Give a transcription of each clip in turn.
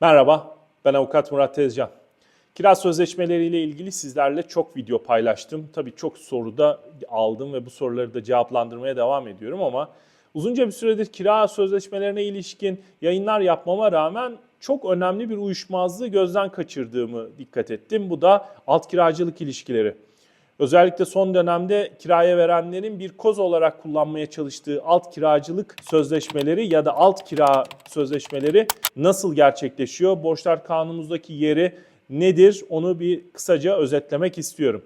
Merhaba, ben avukat Murat Tezcan. Kira sözleşmeleriyle ilgili sizlerle çok video paylaştım. Tabii çok soru da aldım ve bu soruları da cevaplandırmaya devam ediyorum ama uzunca bir süredir kira sözleşmelerine ilişkin yayınlar yapmama rağmen çok önemli bir uyuşmazlığı gözden kaçırdığımı dikkat ettim. Bu da alt kiracılık ilişkileri. Özellikle son dönemde kiraya verenlerin bir koz olarak kullanmaya çalıştığı alt kiracılık sözleşmeleri ya da alt kira sözleşmeleri nasıl gerçekleşiyor? Borçlar kanunumuzdaki yeri nedir? Onu bir kısaca özetlemek istiyorum.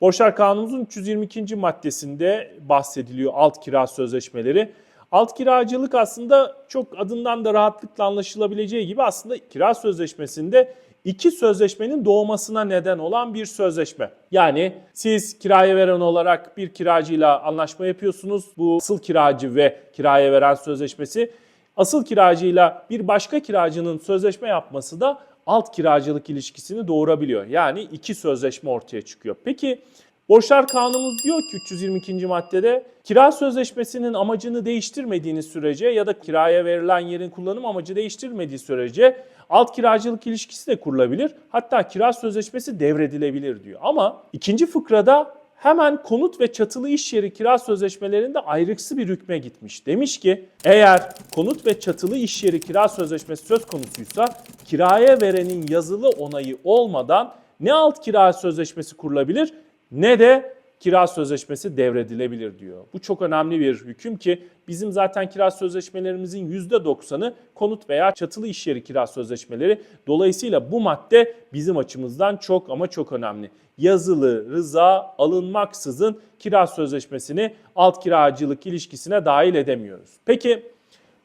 Borçlar Kanunumuzun 322. maddesinde bahsediliyor alt kira sözleşmeleri. Alt kiracılık aslında çok adından da rahatlıkla anlaşılabileceği gibi aslında kira sözleşmesinde iki sözleşmenin doğmasına neden olan bir sözleşme. Yani siz kiraya veren olarak bir kiracıyla anlaşma yapıyorsunuz. Bu asıl kiracı ve kiraya veren sözleşmesi. Asıl kiracıyla bir başka kiracının sözleşme yapması da alt kiracılık ilişkisini doğurabiliyor. Yani iki sözleşme ortaya çıkıyor. Peki Borçlar Kanunumuz diyor ki 322. maddede kira sözleşmesinin amacını değiştirmediğiniz sürece ya da kiraya verilen yerin kullanım amacı değiştirmediği sürece alt kiracılık ilişkisi de kurulabilir. Hatta kira sözleşmesi devredilebilir diyor. Ama ikinci fıkrada hemen konut ve çatılı iş yeri kira sözleşmelerinde ayrıksı bir hükme gitmiş. Demiş ki eğer konut ve çatılı iş yeri kira sözleşmesi söz konusuysa kiraya verenin yazılı onayı olmadan ne alt kira sözleşmesi kurulabilir ne de kira sözleşmesi devredilebilir diyor. Bu çok önemli bir hüküm ki bizim zaten kira sözleşmelerimizin %90'ı konut veya çatılı iş yeri kira sözleşmeleri. Dolayısıyla bu madde bizim açımızdan çok ama çok önemli. Yazılı rıza alınmaksızın kira sözleşmesini alt kiracılık ilişkisine dahil edemiyoruz. Peki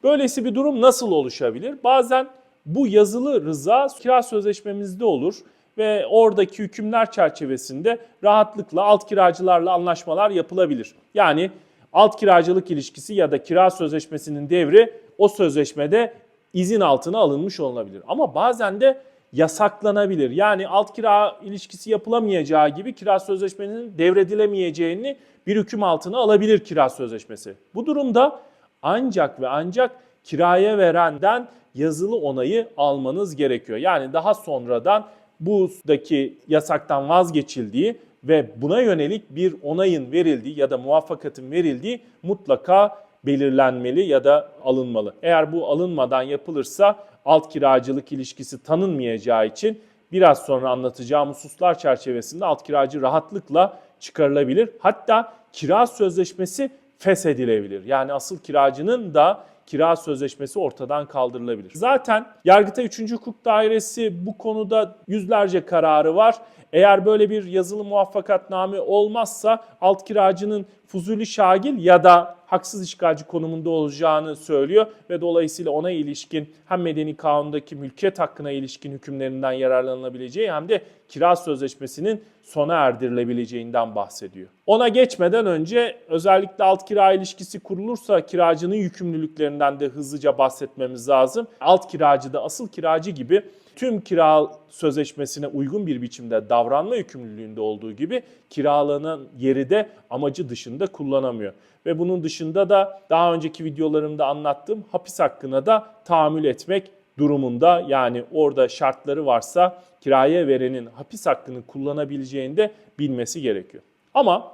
böylesi bir durum nasıl oluşabilir? Bazen bu yazılı rıza kira sözleşmemizde olur ve oradaki hükümler çerçevesinde rahatlıkla alt kiracılarla anlaşmalar yapılabilir. Yani alt kiracılık ilişkisi ya da kira sözleşmesinin devri o sözleşmede izin altına alınmış olabilir. Ama bazen de yasaklanabilir. Yani alt kira ilişkisi yapılamayacağı gibi kira sözleşmenin devredilemeyeceğini bir hüküm altına alabilir kira sözleşmesi. Bu durumda ancak ve ancak kiraya verenden yazılı onayı almanız gerekiyor. Yani daha sonradan buradaki yasaktan vazgeçildiği ve buna yönelik bir onayın verildiği ya da muvaffakatın verildiği mutlaka belirlenmeli ya da alınmalı. Eğer bu alınmadan yapılırsa alt kiracılık ilişkisi tanınmayacağı için biraz sonra anlatacağım hususlar çerçevesinde alt kiracı rahatlıkla çıkarılabilir. Hatta kira sözleşmesi feshedilebilir. Yani asıl kiracının da kira sözleşmesi ortadan kaldırılabilir. Zaten Yargıtay 3. Hukuk Dairesi bu konuda yüzlerce kararı var. Eğer böyle bir yazılı muvaffakatname olmazsa alt kiracının fuzuli şagil ya da haksız işgalci konumunda olacağını söylüyor ve dolayısıyla ona ilişkin hem medeni kanundaki mülkiyet hakkına ilişkin hükümlerinden yararlanılabileceği hem de kira sözleşmesinin sona erdirilebileceğinden bahsediyor. Ona geçmeden önce özellikle alt kira ilişkisi kurulursa kiracının yükümlülüklerinden de hızlıca bahsetmemiz lazım. Alt kiracı da asıl kiracı gibi tüm kira sözleşmesine uygun bir biçimde davranma yükümlülüğünde olduğu gibi kiralanan yeri de amacı dışında kullanamıyor. Ve bunun dışında da daha önceki videolarımda anlattığım hapis hakkına da tahammül etmek durumunda yani orada şartları varsa kiraya verenin hapis hakkını kullanabileceğini de bilmesi gerekiyor. Ama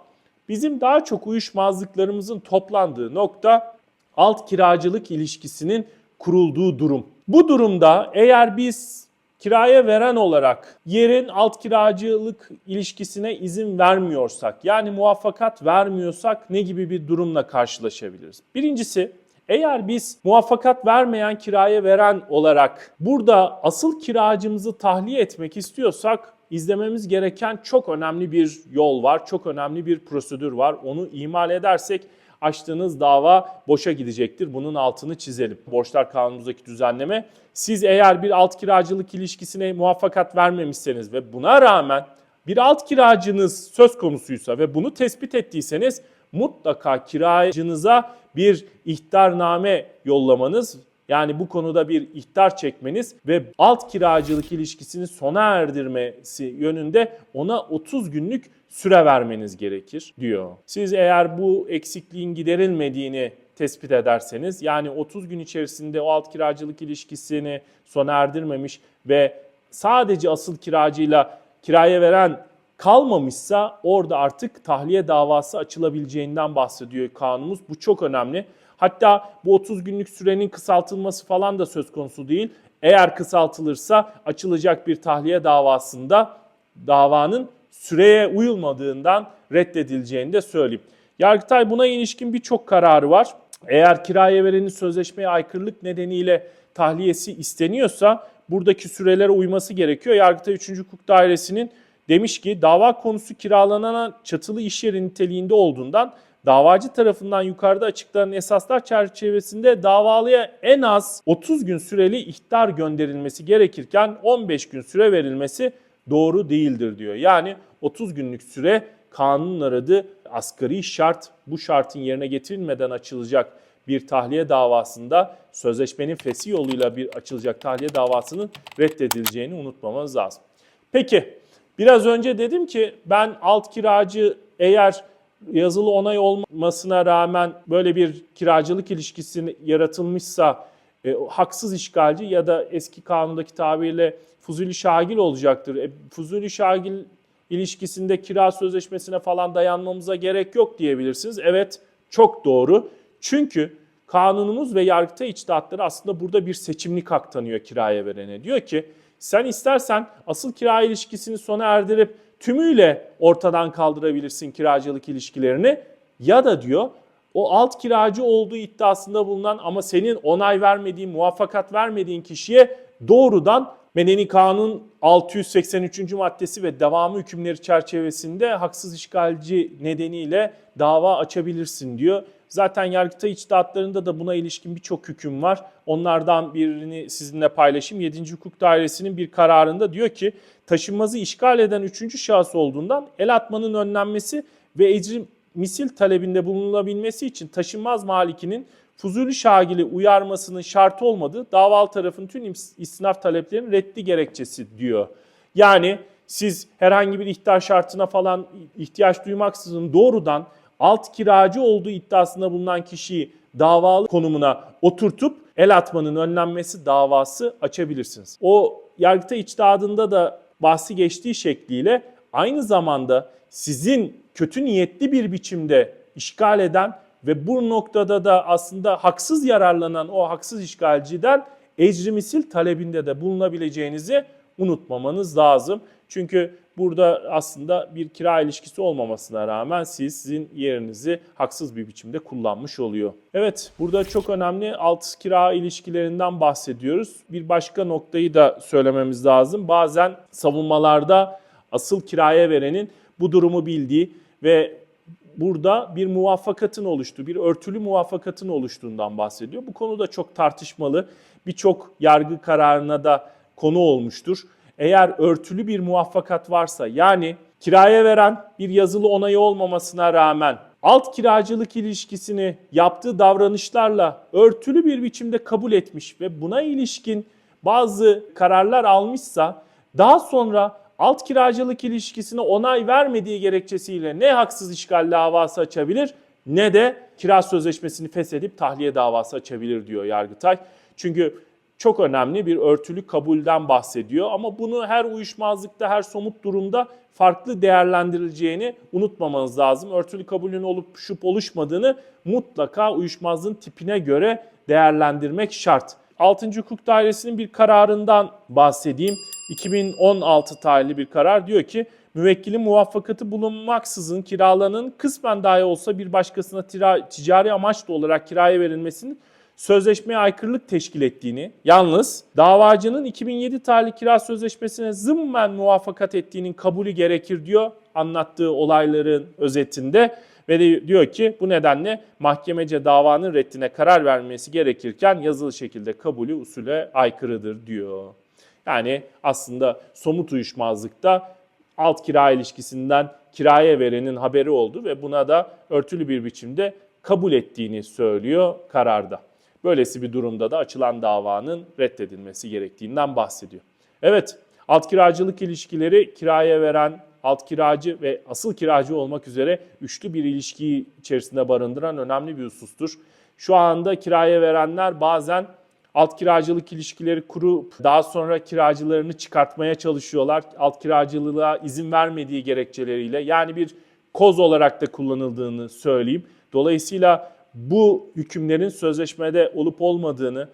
bizim daha çok uyuşmazlıklarımızın toplandığı nokta alt kiracılık ilişkisinin kurulduğu durum. Bu durumda eğer biz kiraya veren olarak yerin alt kiracılık ilişkisine izin vermiyorsak yani muvaffakat vermiyorsak ne gibi bir durumla karşılaşabiliriz? Birincisi eğer biz muvaffakat vermeyen kiraya veren olarak burada asıl kiracımızı tahliye etmek istiyorsak izlememiz gereken çok önemli bir yol var, çok önemli bir prosedür var. Onu ihmal edersek açtığınız dava boşa gidecektir. Bunun altını çizelim. Borçlar kanunumuzdaki düzenleme. Siz eğer bir alt kiracılık ilişkisine muvaffakat vermemişseniz ve buna rağmen bir alt kiracınız söz konusuysa ve bunu tespit ettiyseniz mutlaka kiracınıza bir ihtarname yollamanız yani bu konuda bir ihtar çekmeniz ve alt kiracılık ilişkisini sona erdirmesi yönünde ona 30 günlük süre vermeniz gerekir diyor. Siz eğer bu eksikliğin giderilmediğini tespit ederseniz yani 30 gün içerisinde o alt kiracılık ilişkisini sona erdirmemiş ve sadece asıl kiracıyla kiraya veren kalmamışsa orada artık tahliye davası açılabileceğinden bahsediyor kanunumuz. Bu çok önemli. Hatta bu 30 günlük sürenin kısaltılması falan da söz konusu değil. Eğer kısaltılırsa açılacak bir tahliye davasında davanın süreye uyulmadığından reddedileceğini de söyleyeyim. Yargıtay buna ilişkin birçok kararı var. Eğer kiraya verenin sözleşmeye aykırılık nedeniyle tahliyesi isteniyorsa buradaki sürelere uyması gerekiyor. Yargıtay 3. Hukuk Dairesi'nin demiş ki dava konusu kiralanan çatılı iş yeri niteliğinde olduğundan davacı tarafından yukarıda açıklanan esaslar çerçevesinde davalıya en az 30 gün süreli ihtar gönderilmesi gerekirken 15 gün süre verilmesi doğru değildir diyor. Yani 30 günlük süre kanunun aradığı asgari şart bu şartın yerine getirilmeden açılacak bir tahliye davasında sözleşmenin fesi yoluyla bir açılacak tahliye davasının reddedileceğini unutmamamız lazım. Peki biraz önce dedim ki ben alt kiracı eğer yazılı onay olmasına rağmen böyle bir kiracılık ilişkisi yaratılmışsa e, haksız işgalci ya da eski kanundaki tabirle fuzuli şagil olacaktır. E, fuzuli şagil ilişkisinde kira sözleşmesine falan dayanmamıza gerek yok diyebilirsiniz. Evet çok doğru. Çünkü kanunumuz ve yargıta içtihatları aslında burada bir seçimlik hak tanıyor kiraya verene. Diyor ki sen istersen asıl kira ilişkisini sona erdirip tümüyle ortadan kaldırabilirsin kiracılık ilişkilerini ya da diyor o alt kiracı olduğu iddiasında bulunan ama senin onay vermediğin, muvaffakat vermediğin kişiye doğrudan Medeni Kanun 683. maddesi ve devamı hükümleri çerçevesinde haksız işgalci nedeniyle dava açabilirsin diyor. Zaten Yargıtay içtihatlarında da buna ilişkin birçok hüküm var. Onlardan birini sizinle paylaşayım. 7. Hukuk Dairesi'nin bir kararında diyor ki taşınmazı işgal eden üçüncü şahıs olduğundan el atmanın önlenmesi ve ecri misil talebinde bulunulabilmesi için taşınmaz malikinin fuzuli şagili uyarmasının şartı olmadığı davalı tarafın tüm istinaf taleplerinin reddi gerekçesi diyor. Yani siz herhangi bir ihtar şartına falan ihtiyaç duymaksızın doğrudan alt kiracı olduğu iddiasında bulunan kişiyi davalı konumuna oturtup el atmanın önlenmesi davası açabilirsiniz. O yargıta içtihadında da bahsi geçtiği şekliyle aynı zamanda sizin kötü niyetli bir biçimde işgal eden ve bu noktada da aslında haksız yararlanan o haksız işgalciden ecri misil talebinde de bulunabileceğinizi unutmamanız lazım. Çünkü burada aslında bir kira ilişkisi olmamasına rağmen siz sizin yerinizi haksız bir biçimde kullanmış oluyor. Evet burada çok önemli alt kira ilişkilerinden bahsediyoruz. Bir başka noktayı da söylememiz lazım. Bazen savunmalarda asıl kiraya verenin bu durumu bildiği ve burada bir muvaffakatın oluştuğu, bir örtülü muvaffakatın oluştuğundan bahsediyor. Bu konu da çok tartışmalı. Birçok yargı kararına da konu olmuştur. Eğer örtülü bir muvaffakat varsa yani kiraya veren bir yazılı onayı olmamasına rağmen alt kiracılık ilişkisini yaptığı davranışlarla örtülü bir biçimde kabul etmiş ve buna ilişkin bazı kararlar almışsa daha sonra alt kiracılık ilişkisine onay vermediği gerekçesiyle ne haksız işgal davası açabilir ne de kira sözleşmesini feshedip tahliye davası açabilir diyor Yargıtay. Çünkü çok önemli bir örtülü kabulden bahsediyor ama bunu her uyuşmazlıkta, her somut durumda farklı değerlendirileceğini unutmamanız lazım. Örtülü kabulün olup şup oluşmadığını mutlaka uyuşmazlığın tipine göre değerlendirmek şart. 6. Hukuk Dairesi'nin bir kararından bahsedeyim. 2016 tarihli bir karar diyor ki müvekkilin muvaffakatı bulunmaksızın kiralanın kısmen dahi olsa bir başkasına tira, ticari amaçlı olarak kiraya verilmesinin sözleşmeye aykırılık teşkil ettiğini, yalnız davacının 2007 tarihli kira sözleşmesine zımmen muvaffakat ettiğinin kabulü gerekir diyor anlattığı olayların özetinde. Ve de diyor ki bu nedenle mahkemece davanın reddine karar vermesi gerekirken yazılı şekilde kabulü usule aykırıdır diyor. Yani aslında somut uyuşmazlıkta alt kira ilişkisinden kiraya verenin haberi oldu ve buna da örtülü bir biçimde kabul ettiğini söylüyor kararda. Böylesi bir durumda da açılan davanın reddedilmesi gerektiğinden bahsediyor. Evet, alt kiracılık ilişkileri kiraya veren alt kiracı ve asıl kiracı olmak üzere üçlü bir ilişkiyi içerisinde barındıran önemli bir husustur. Şu anda kiraya verenler bazen alt kiracılık ilişkileri kurup daha sonra kiracılarını çıkartmaya çalışıyorlar. Alt kiracılığa izin vermediği gerekçeleriyle yani bir koz olarak da kullanıldığını söyleyeyim. Dolayısıyla bu hükümlerin sözleşmede olup olmadığını,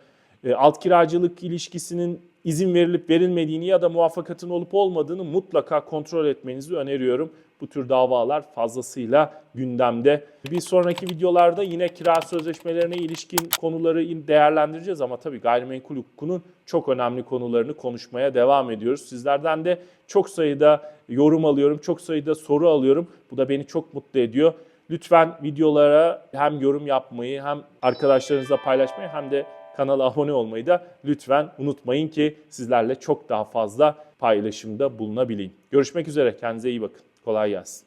e, alt kiracılık ilişkisinin izin verilip verilmediğini ya da muvaffakatın olup olmadığını mutlaka kontrol etmenizi öneriyorum. Bu tür davalar fazlasıyla gündemde. Bir sonraki videolarda yine kira sözleşmelerine ilişkin konuları değerlendireceğiz ama tabii gayrimenkul hukukunun çok önemli konularını konuşmaya devam ediyoruz. Sizlerden de çok sayıda yorum alıyorum, çok sayıda soru alıyorum. Bu da beni çok mutlu ediyor. Lütfen videolara hem yorum yapmayı hem arkadaşlarınızla paylaşmayı hem de kanala abone olmayı da lütfen unutmayın ki sizlerle çok daha fazla paylaşımda bulunabileyim. Görüşmek üzere. Kendinize iyi bakın. Kolay gelsin.